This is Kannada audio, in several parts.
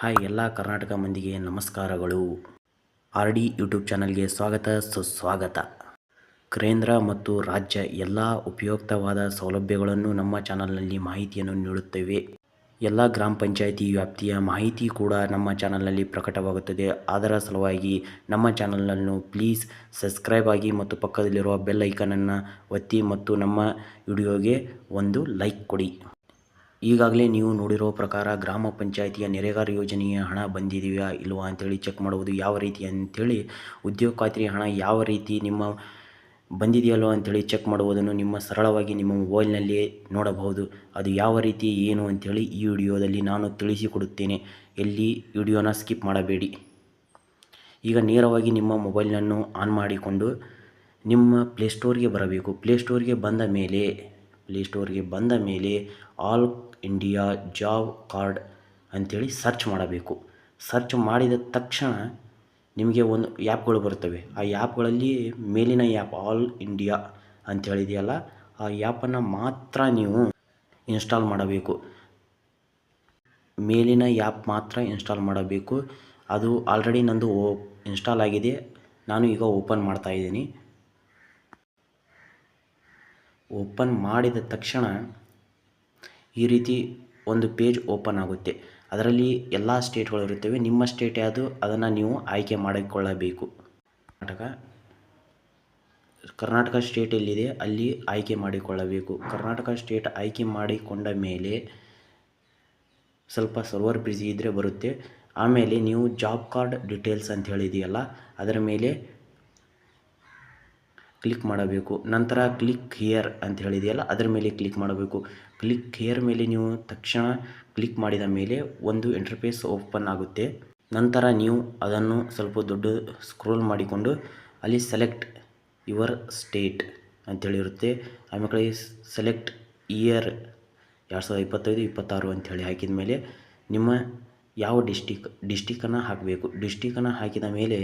ಹಾಯ್ ಎಲ್ಲ ಕರ್ನಾಟಕ ಮಂದಿಗೆ ನಮಸ್ಕಾರಗಳು. ಆರ್ ಡಿ ಯೂಟ್ಯೂಬ್ ಚಾನಲ್ಗೆ ಸ್ವಾಗತ, ಸುಸ್ವಾಗತ. ಕೇಂದ್ರ ಮತ್ತು ರಾಜ್ಯ ಎಲ್ಲ ಉಪಯುಕ್ತವಾದ ಸೌಲಭ್ಯಗಳನ್ನು ನಮ್ಮ ಚಾನಲ್ನಲ್ಲಿ ಮಾಹಿತಿಯನ್ನು ನೀಡುತ್ತೇವೆ. ಎಲ್ಲ ಗ್ರಾಮ ಪಂಚಾಯಿತಿ ವ್ಯಾಪ್ತಿಯ ಮಾಹಿತಿ ಕೂಡ ನಮ್ಮ ಚಾನಲ್ನಲ್ಲಿ ಪ್ರಕಟವಾಗುತ್ತದೆ. ಅದರ ಸಲುವಾಗಿ ನಮ್ಮ ಚಾನಲನ್ನು ಪ್ಲೀಸ್ ಸಬ್ಸ್ಕ್ರೈಬ್ ಆಗಿ ಮತ್ತು ಪಕ್ಕದಲ್ಲಿರುವ ಬೆಲ್ ಐಕನನ್ನು ಒತ್ತಿ ಮತ್ತು ನಮ್ಮ ವಿಡಿಯೋಗೆ ಒಂದು ಲೈಕ್ ಕೊಡಿ. ಈಗಾಗಲೇ ನೀವು ನೋಡಿರೋ ಪ್ರಕಾರ ಗ್ರಾಮ ಪಂಚಾಯಿತಿಯ ನೆರೆಗಾರ ಯೋಜನೆಯ ಹಣ ಬಂದಿದೆಯಾ ಇಲ್ವಾ ಅಂತೇಳಿ ಚೆಕ್ ಮಾಡುವುದು ಯಾವ ರೀತಿ ಅಂಥೇಳಿ ಉದ್ಯೋಗ ಖಾತ್ರಿ ಹಣ ಯಾವ ರೀತಿ ನಿಮ್ಮ ಬಂದಿದೆಯಲ್ಲೋ ಅಂಥೇಳಿ ಚೆಕ್ ಮಾಡುವುದನ್ನು ನಿಮ್ಮ ಸರಳವಾಗಿ ನಿಮ್ಮ ಮೊಬೈಲ್ನಲ್ಲಿಯೇ ನೋಡಬಹುದು. ಅದು ಯಾವ ರೀತಿ, ಏನು ಅಂಥೇಳಿ ಈ ವಿಡಿಯೋದಲ್ಲಿ ನಾನು ತಿಳಿಸಿಕೊಡುತ್ತೇನೆ. ಎಲ್ಲಿ ವಿಡಿಯೋನ ಸ್ಕಿಪ್ ಮಾಡಬೇಡಿ. ಈಗ ನೇರವಾಗಿ ನಿಮ್ಮ ಮೊಬೈಲನ್ನು ಆನ್ ಮಾಡಿಕೊಂಡು ನಿಮ್ಮ ಪ್ಲೇಸ್ಟೋರ್ಗೆ ಬರಬೇಕು. ಪ್ಲೇಸ್ಟೋರ್ಗೆ ಬಂದ ಮೇಲೆ ಪ್ಲೇಸ್ಟೋರ್ಗೆ ಬಂದ ಮೇಲೆ ಆಲ್ ಇಂಡಿಯಾ ಜಾಬ್ ಕಾರ್ಡ್ ಅಂಥೇಳಿ ಸರ್ಚ್ ಮಾಡಬೇಕು. ಸರ್ಚ್ ಮಾಡಿದ ತಕ್ಷಣ ನಿಮಗೆ ಒಂದು ಆ್ಯಪ್ಗಳು ಬರುತ್ತವೆ. ಆ ಆ್ಯಪ್ಗಳಲ್ಲಿ ಮೇಲಿನ ಆ್ಯಪ್ ಆಲ್ ಇಂಡಿಯಾ ಅಂಥೇಳಿದೆಯಲ್ಲ ಆ ಆ್ಯಪನ್ನು ಮಾತ್ರ ನೀವು ಇನ್ಸ್ಟಾಲ್ ಮಾಡಬೇಕು. ಮೇಲಿನ ಆ್ಯಪ್ ಮಾತ್ರ ಇನ್ಸ್ಟಾಲ್ ಮಾಡಬೇಕು. ಅದು ಆಲ್ರೆಡಿ ನಂದು ಓ ಇನ್ಸ್ಟಾಲ್ ಆಗಿದೆ. ನಾನು ಈಗ ಓಪನ್ ಮಾಡ್ತಾ ಇದ್ದೀನಿ. ಓಪನ್ ಮಾಡಿದ ತಕ್ಷಣ ಈ ರೀತಿ ಒಂದು ಪೇಜ್ ಓಪನ್ ಆಗುತ್ತೆ. ಅದರಲ್ಲಿ ಎಲ್ಲ ಸ್ಟೇಟ್ಗಳು ಇರುತ್ತವೆ. ನಿಮ್ಮ ಸ್ಟೇಟ್ ಯಾವುದು ಅದನ್ನು ನೀವು ಆಯ್ಕೆ ಮಾಡಿಕೊಳ್ಳಬೇಕು. ಕರ್ನಾಟಕ ಕರ್ನಾಟಕ ಸ್ಟೇಟ್ ಎಲ್ಲಿದೆ? ಅಲ್ಲಿ ಆಯ್ಕೆ ಮಾಡಿಕೊಳ್ಳಬೇಕು. ಕರ್ನಾಟಕ ಸ್ಟೇಟ್ ಆಯ್ಕೆ ಮಾಡಿಕೊಂಡ ಮೇಲೆ ಸ್ವಲ್ಪ ಸರ್ವರ್ ಬ್ಯುಸಿ ಇದ್ದರೆ ಬರುತ್ತೆ. ಆಮೇಲೆ ನೀವು ಜಾಬ್ ಕಾರ್ಡ್ ಡಿಟೇಲ್ಸ್ ಅಂತ ಹೇಳಿದೆಯಲ್ಲ, ಅದರ ಮೇಲೆ ಕ್ಲಿಕ್ ಮಾಡಬೇಕು. ನಂತರ ಕ್ಲಿಕ್ ಹಿಯರ್ ಅಂತ ಹೇಳಿದೆಯಲ್ಲ, ಅದರ ಮೇಲೆ ಕ್ಲಿಕ್ ಮಾಡಬೇಕು. ಕ್ಲಿಕ್ ಹಿಯರ್ ಮೇಲೆ ನೀವು ತಕ್ಷಣ ಕ್ಲಿಕ್ ಮಾಡಿದ ಮೇಲೆ ಒಂದು ಇಂಟರ್ಫೇಸ್ ಓಪನ್ ಆಗುತ್ತೆ. ನಂತರ ನೀವು ಅದನ್ನು ಸ್ವಲ್ಪ ದೊಡ್ಡ ಸ್ಕ್ರೋಲ್ ಮಾಡಿಕೊಂಡು ಅಲ್ಲಿ ಸೆಲೆಕ್ಟ್ ಯುವರ್ ಸ್ಟೇಟ್ ಅಂತೇಳಿರುತ್ತೆ ಆಮೇಲೆ ಸೆಲೆಕ್ಟ್ ಇಯರ್ ಎರಡು ಸಾವಿರದ ಇಪ್ಪತ್ತೈದು, ಇಪ್ಪತ್ತಾರು ಅಂಥೇಳಿ ಹಾಕಿದ ಮೇಲೆ ನಿಮ್ಮ ಯಾವ ಡಿಸ್ಟಿಕ್ ಡಿಸ್ಟಿಕನ್ನು ಹಾಕಬೇಕು. ಡಿಸ್ಟಿಕನ್ನು ಹಾಕಿದ ಮೇಲೆ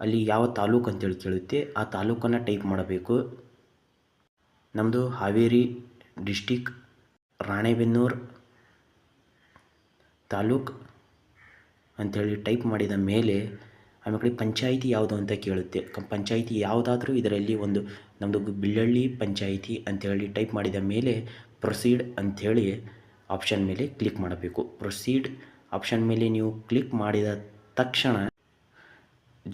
ಅಲ್ಲಿ ಯಾವ ತಾಲೂಕು ಅಂತೇಳಿ ಕೇಳುತ್ತೆ, ಆ ತಾಲೂಕನ್ನು ಟೈಪ್ ಮಾಡಬೇಕು. ನಮ್ಮದು ಹಾವೇರಿ ಡಿಸ್ಟಿಕ್ ರಾಣೆಬೆನ್ನೂರು ತಾಲೂಕು ಅಂಥೇಳಿ ಟೈಪ್ ಮಾಡಿದ ಮೇಲೆ ಆಮೇಲೆ ಪಂಚಾಯಿತಿ ಯಾವುದು ಅಂತ ಕೇಳುತ್ತೆ. ಪಂಚಾಯಿತಿ ಯಾವುದಾದ್ರೂ ಇದರಲ್ಲಿ ಒಂದು ನಮ್ಮದು ಬಿಳ್ಳಳ್ಳಿ ಪಂಚಾಯಿತಿ ಅಂಥೇಳಿ ಟೈಪ್ ಮಾಡಿದ ಮೇಲೆ ಪ್ರೊಸೀಡ್ ಅಂಥೇಳಿ ಆಪ್ಷನ್ ಮೇಲೆ ಕ್ಲಿಕ್ ಮಾಡಬೇಕು. ಪ್ರೊಸೀಡ್ ಆಪ್ಷನ್ ಮೇಲೆ ನೀವು ಕ್ಲಿಕ್ ಮಾಡಿದ ತಕ್ಷಣ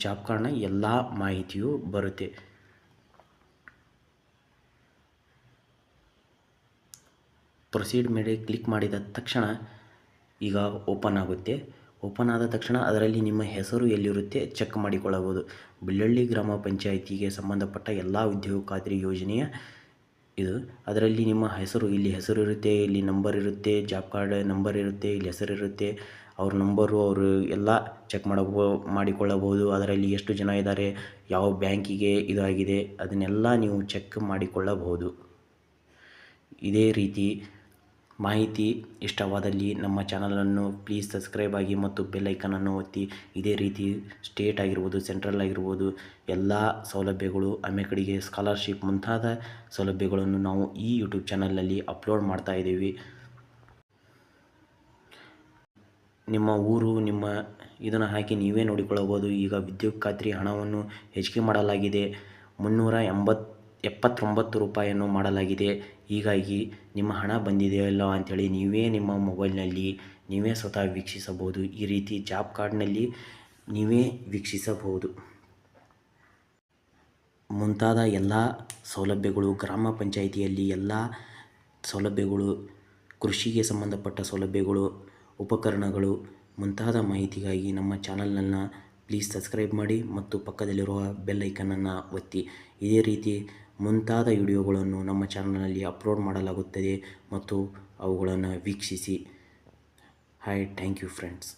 ಜಾಬ್ ಕಾರ್ಡ್ನ ಎಲ್ಲ ಮಾಹಿತಿಯು ಬರುತ್ತೆ. ಪ್ರೊಸೀಡ್ ಮೇಲೆ ಕ್ಲಿಕ್ ಮಾಡಿದ ತಕ್ಷಣ ಈಗ ಓಪನ್ ಆಗುತ್ತೆ. ಓಪನ್ ಆದ ತಕ್ಷಣ ಅದರಲ್ಲಿ ನಿಮ್ಮ ಹೆಸರು ಎಲ್ಲಿರುತ್ತೆ ಚೆಕ್ ಮಾಡಿಕೊಳ್ಳಬಹುದು. ಬಿಳ್ಳಳ್ಳಿ ಗ್ರಾಮ ಪಂಚಾಯಿತಿಗೆ ಸಂಬಂಧಪಟ್ಟ ಎಲ್ಲ ಉದ್ಯೋಗ ಖಾತ್ರಿ ಯೋಜನೆಯ ಇದು. ಅದರಲ್ಲಿ ನಿಮ್ಮ ಹೆಸರು, ಇಲ್ಲಿ ಹೆಸರು ಇರುತ್ತೆ, ಇಲ್ಲಿ ನಂಬರ್ ಇರುತ್ತೆ ಜಾಬ್ ಕಾರ್ಡ್ ನಂಬರ್ ಇರುತ್ತೆ, ಇಲ್ಲಿ ಹೆಸರು ಇರುತ್ತೆ ಅವ್ರ ನಂಬರು ಅವರು ಎಲ್ಲ ಚೆಕ್ ಮಾಡಬೋ, ಮಾಡಿಕೊಳ್ಳಬಹುದು. ಅದರಲ್ಲಿ ಎಷ್ಟು ಜನ ಇದ್ದಾರೆ ಯಾವ ಬ್ಯಾಂಕಿಗೆ ಇದಾಗಿದೆ, ಅದನ್ನೆಲ್ಲ ನೀವು ಚೆಕ್ ಮಾಡಿಕೊಳ್ಳಬಹುದು. ಇದೇ ರೀತಿ ಮಾಹಿತಿ ಇಷ್ಟವಾದಲ್ಲಿ ನಮ್ಮ ಚಾನಲನ್ನು ಪ್ಲೀಸ್ ಸಬ್ಸ್ಕ್ರೈಬ್ ಆಗಿ ಮತ್ತು ಬೆಲ್ ಐಕನನ್ನು ಒತ್ತಿ. ಇದೇ ರೀತಿ ಸ್ಟೇಟ್ ಆಗಿರ್ಬೋದು ಸೆಂಟ್ರಲ್ ಆಗಿರ್ಬೋದು, ಎಲ್ಲ ಸೌಲಭ್ಯಗಳು ಆಮೇಲೆ ಸ್ಕಾಲರ್ಶಿಪ್ ಮುಂತಾದ ಸೌಲಭ್ಯಗಳನ್ನು ನಾವು ಈ ಯೂಟ್ಯೂಬ್ ಚಾನಲಲ್ಲಿ ಅಪ್ಲೋಡ್ ಮಾಡ್ತಾ ಇದ್ದೀವಿ. ನಿಮ್ಮ ಊರು, ನಿಮ್ಮ ಇದನ್ನು ಹಾಕಿ ನೀವೇ ನೋಡಿಕೊಳ್ಳಬಹುದು. ಈಗ ವಿದ್ಯುತ್ ಖಾತ್ರಿ ಹಣವನ್ನು ಹೆಚ್ಚಿಗೆ ಮಾಡಲಾಗಿದೆ. ಮುನ್ನೂರ ಎಂಬತ್ತು ಎಪ್ಪತ್ತೊಂಬತ್ತು ರೂಪಾಯಿಯನ್ನು ಮಾಡಲಾಗಿದೆ. ಹೀಗಾಗಿ ನಿಮ್ಮ ಹಣ ಬಂದಿದೆಯೋ ಇಲ್ಲೋ ಅಂಥೇಳಿ ನೀವೇ ನಿಮ್ಮ ಮೊಬೈಲ್ನಲ್ಲಿ ನೀವೇ ಸ್ವತಃ ವೀಕ್ಷಿಸಬಹುದು. ಈ ರೀತಿ ಜಾಬ್ ಕಾರ್ಡ್ನಲ್ಲಿ ನೀವೇ ವೀಕ್ಷಿಸಬಹುದು. ಮುಂತಾದ ಎಲ್ಲ ಸೌಲಭ್ಯಗಳು ಗ್ರಾಮ ಪಂಚಾಯಿತಿಯಲ್ಲಿ ಎಲ್ಲ ಸೌಲಭ್ಯಗಳು, ಕೃಷಿಗೆ ಸಂಬಂಧಪಟ್ಟ ಸೌಲಭ್ಯಗಳು ಉಪಕರಣಗಳು. ಮುಂತಾದ ಮಾಹಿತಿಗಾಗಿ ನಮ್ಮ ಚಾನಲ್ನನ್ನು ಪ್ಲೀಸ್ ಸಬ್ಸ್ಕ್ರೈಬ್ ಮಾಡಿ ಮತ್ತು ಪಕ್ಕದಲ್ಲಿರುವ ಬೆಲ್ ಐಕನನ್ನು ಒತ್ತಿ. ಇದೇ ರೀತಿ ಮುಂತಾದ ವಿಡಿಯೋಗಳನ್ನು ನಮ್ಮ ಚಾನಲ್ನಲ್ಲಿ ಅಪ್ಲೋಡ್ ಮಾಡಲಾಗುತ್ತದೆ ಮತ್ತು ಅವುಗಳನ್ನು ವೀಕ್ಷಿಸಿ. Hi thank you friends